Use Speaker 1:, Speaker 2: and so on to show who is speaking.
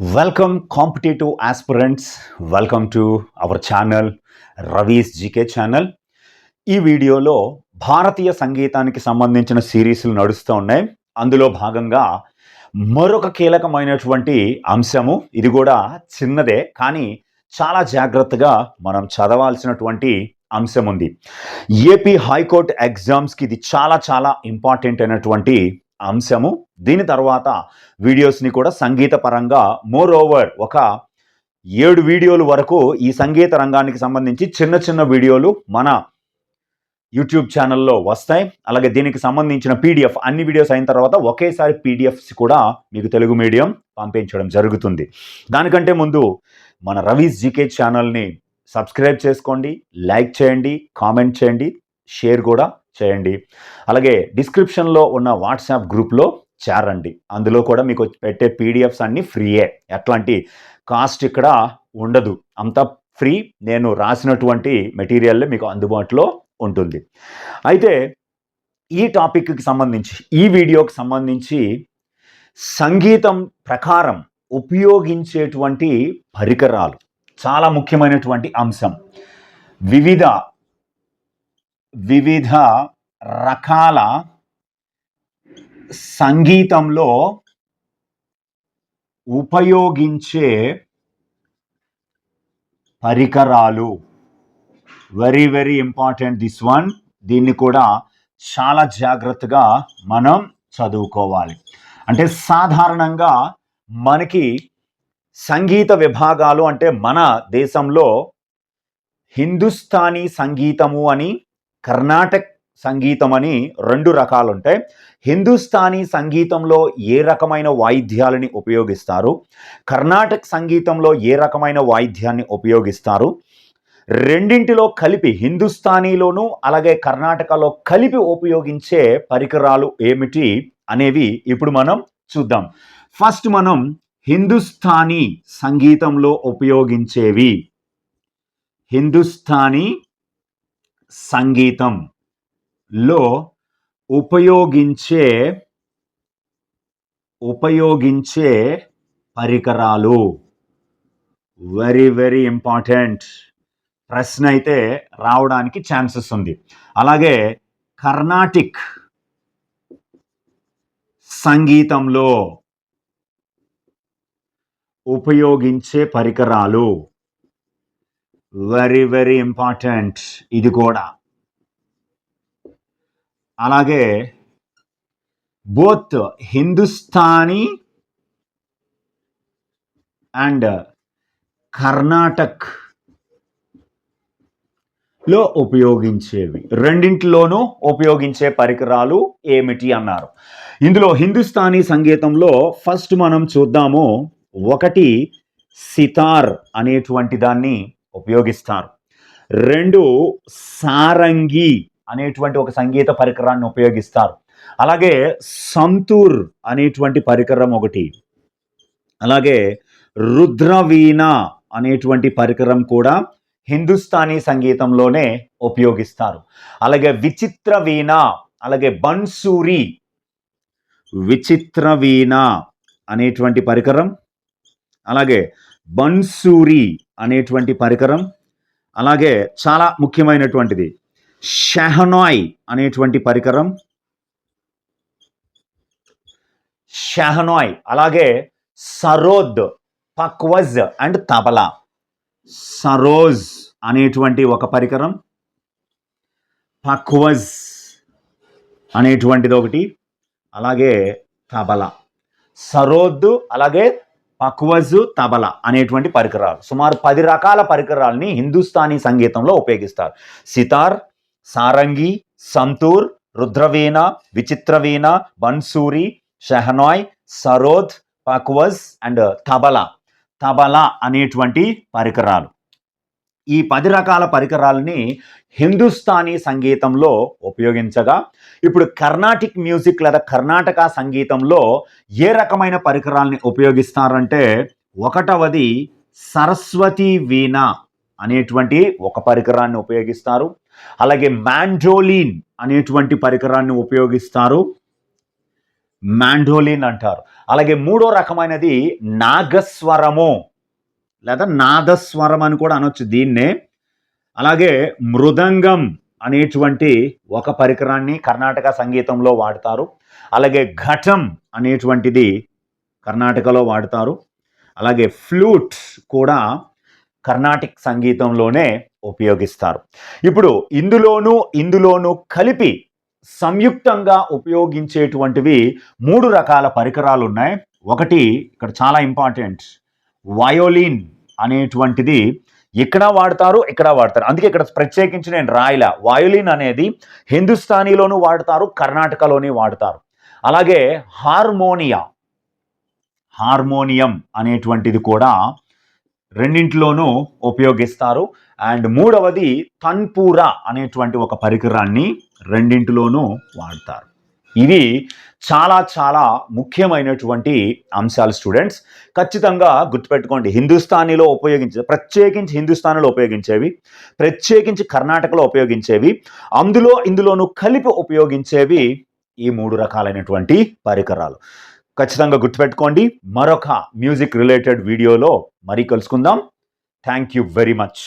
Speaker 1: Welcome competitive aspirants welcome to our channel Ravi's GK channel ఈ వీడియోలో భారతీయ సంగీతానికి సంబంధించిన సిరీస్లు నడుస్తూ ఉన్నాయి. అందులో భాగంగా మరొక కీలకమైనటువంటి అంశము ఇది కూడా చిన్నదే కానీ చాలా జాగ్రత్తగా మనం చదవాల్సినటువంటి అంశం ఉంది ఏపీ హైకోర్టు ఎగ్జామ్స్కి ఇది చాలా చాలా ఇంపార్టెంట్ అయినటువంటి అంశము. దీని తర్వాత వీడియోస్ని కూడా సంగీత పరంగా మోర్ ఓవర్ ఒక ఏడు వీడియోలు వరకు ఈ సంగీత రంగానికి సంబంధించి చిన్న చిన్న వీడియోలు మన యూట్యూబ్ ఛానల్లో వస్తాయి. అలాగే దీనికి సంబంధించిన పీడిఎఫ్ అన్ని వీడియోస్ అయిన తర్వాత ఒకేసారి పీడిఎఫ్స్ కూడా మీకు తెలుగు మీడియం పంపించడం జరుగుతుంది. దానికంటే ముందు మన రవీస్ జీకే ఛానల్ని సబ్స్క్రైబ్ చేసుకోండి లైక్ చేయండి కామెంట్ చేయండి షేర్ కూడా చేయండి. అలాగే డిస్క్రిప్షన్లో ఉన్న వాట్సాప్ గ్రూప్లో చేరండి. అందులో కూడా మీకు పెట్టే పీడిఎఫ్స్ అన్నీ ఫ్రీయే. ఎట్లాంటి కాస్ట్ ఇక్కడ ఉండదు. అంతా ఫ్రీ. నేను రాసినటువంటి మెటీరియల్ మీకు అందుబాటులో ఉంటుంది. అయితే ఈ టాపిక్కి సంబంధించి ఈ వీడియోకి సంబంధించి సంగీతం ప్రకారం ఉపయోగించేటువంటి పరికరాలు. చాలా ముఖ్యమైనటువంటి అంశం. వివిధ వివిధ రకాల సంగీతంలో ఉపయోగించే పరికరాలు. Very very important this one దీన్ని కూడా చాలా జాగ్రత్తగా మనం చదువుకోవాలి. అంటే సాధారణంగా మనకి సంగీత విభాగాలు అంటే మన దేశంలో హిందుస్థానీ సంగీతము అని కర్ణాటక్ సంగీతం అని రెండు రకాలు ఉంటాయి హిందుస్థానీ సంగీతంలో ఏ రకమైన వాయిద్యాలని ఉపయోగిస్తారు? కర్ణాటక సంగీతంలో ఏ రకమైన వాయిద్యాన్ని ఉపయోగిస్తారు? రెండింటిలో కలిపి హిందుస్థానీలోను అలాగే కర్ణాటకలో కలిపి ఉపయోగించే పరికరాలు ఏమిటి అనేవి ఇప్పుడు మనం చూద్దాం. ఫస్ట్ మనం హిందుస్థానీ సంగీతంలో ఉపయోగించేవి. హిందుస్థానీ సంగీతంలో ఉపయోగించే ఉపయోగించే పరికరాలు. వెరీ వెరీ ఇంపార్టెంట్ ప్రశ్న అయితే రావడానికి ఛాన్సెస్ ఉంది. అలాగే కర్ణాటిక్ సంగీతంలో ఉపయోగించే పరికరాలు. వెరీ వెరీ ఇంపార్టెంట్ ఇది కూడా. అలాగే బోత్ హిందుస్థానీ అండ్ కర్ణాటక్లో ఉపయోగించేవి. రెండింటిలోనూ ఉపయోగించే పరికరాలు ఏమిటి అన్నారు. ఇందులో హిందుస్థానీ సంగీతంలో ఫస్ట్ మనం చూద్దాము. ఒకటి సితార్ అనేటువంటి దాన్ని ఉపయోగిస్తారు. రెండు సారంగి అనేటువంటి ఒక సంగీత పరికరాన్ని ఉపయోగిస్తారు. అలాగే సంతూర్ అనేటువంటి పరికరం ఒకటి. అలాగే రుద్రవీణ అనేటువంటి పరికరం కూడా హిందుస్థానీ సంగీతంలోనే ఉపయోగిస్తారు. అలాగే విచిత్ర వీణ అలాగే బన్సూరి విచిత్ర వీణ అనేటువంటి పరికరం. అలాగే బన్సూరి అనేటువంటి పరికరం అలాగే చాలా ముఖ్యమైనటువంటిది షెహనాయ్ అనేటువంటి పరికరం. షెహనాయ్ అలాగే సరోద్ పక్వజ్ అండ్ తబలా. సరోజ్ అనేటువంటి ఒక పరికరం పక్వజ్ అనేటువంటిది ఒకటి అలాగే తబలా. సరోద్ అలాగే పక్వజ్ తబల అనేటువంటి పరికరాలు. సుమారు పది రకాల పరికరాలని హిందుస్థానీ సంగీతంలో ఉపయోగిస్తారు. సితార్ సారంగి సంతూర్ రుద్రవీణ విచిత్రవీణ బన్సూరి షెహనాయ్ సరోద్ పక్వజ్ అండ్ తబలా. తబలా అనేటువంటి పరికరాలు. ఈ పది రకాల పరికరాలని హిందుస్థానీ సంగీతంలో ఉపయోగించగా ఇప్పుడు కర్ణాటిక్ మ్యూజిక్ లేదా కర్ణాటక సంగీతంలో ఏ రకమైన పరికరాలని ఉపయోగిస్తారంటే ఒకటవది సరస్వతి వీణ అనేటువంటి ఒక పరికరాన్ని ఉపయోగిస్తారు. అలాగే మ్యాండ్రోలిన్ అనేటువంటి పరికరాన్ని ఉపయోగిస్తారు. మ్యాండోలిన్ అంటారు. అలాగే మూడో రకమైనది నాగస్వరము లేదా నాదస్వరం అని కూడా అనొచ్చు దీన్నే. అలాగే మృదంగం అనేటువంటి ఒక పరికరాన్ని కర్ణాటక సంగీతంలో వాడతారు. అలాగే ఘటం అనేటువంటిది కర్ణాటకలో వాడతారు. అలాగే ఫ్లూట్ కూడా కర్ణాటిక్ సంగీతంలోనే ఉపయోగిస్తారు. ఇప్పుడు ఇందులోనూ ఇందులోనూ కలిపి సంయుక్తంగా ఉపయోగించేటువంటివి మూడు రకాల పరికరాలు ఉన్నాయి. ఒకటి ఇక్కడ చాలా ఇంపార్టెంట్. వయోలిన్ అనేటువంటిది ఇక్కడ వాడతారు ఇక్కడ వాడతారు. అందుకే ఇక్కడ ప్రత్యేకించి నేను రాయలా వయోలిన్ అనేది హిందుస్థానీలోనూ వాడతారు కర్ణాటకలోని వాడతారు. అలాగే హార్మోనియా హార్మోనియం అనేటువంటిది కూడా రెండింటిలోనూ ఉపయోగిస్తారు. అండ్ మూడవది తన్పూర అనేటువంటి ఒక పరికరాన్ని రెండింటిలోనూ వాడతారు. ఇవి చాలా చాలా ముఖ్యమైనటువంటి అంశాలు స్టూడెంట్స్. ఖచ్చితంగా గుర్తుపెట్టుకోండి హిందుస్థానీలో ఉపయోగించే ప్రత్యేకించి హిందుస్థానీలో ఉపయోగించేవి ప్రత్యేకించి కర్ణాటకలో ఉపయోగించేవి అందులో ఇందులోనూ కలిపి ఉపయోగించేవి ఈ మూడు రకాలైనటువంటి పరికరాలు. ఖచ్చితంగా గుర్తుపెట్టుకోండి మరొక మ్యూజిక్ రిలేటెడ్ వీడియోలో మరీ కలుసుకుందాం. Thank you very much.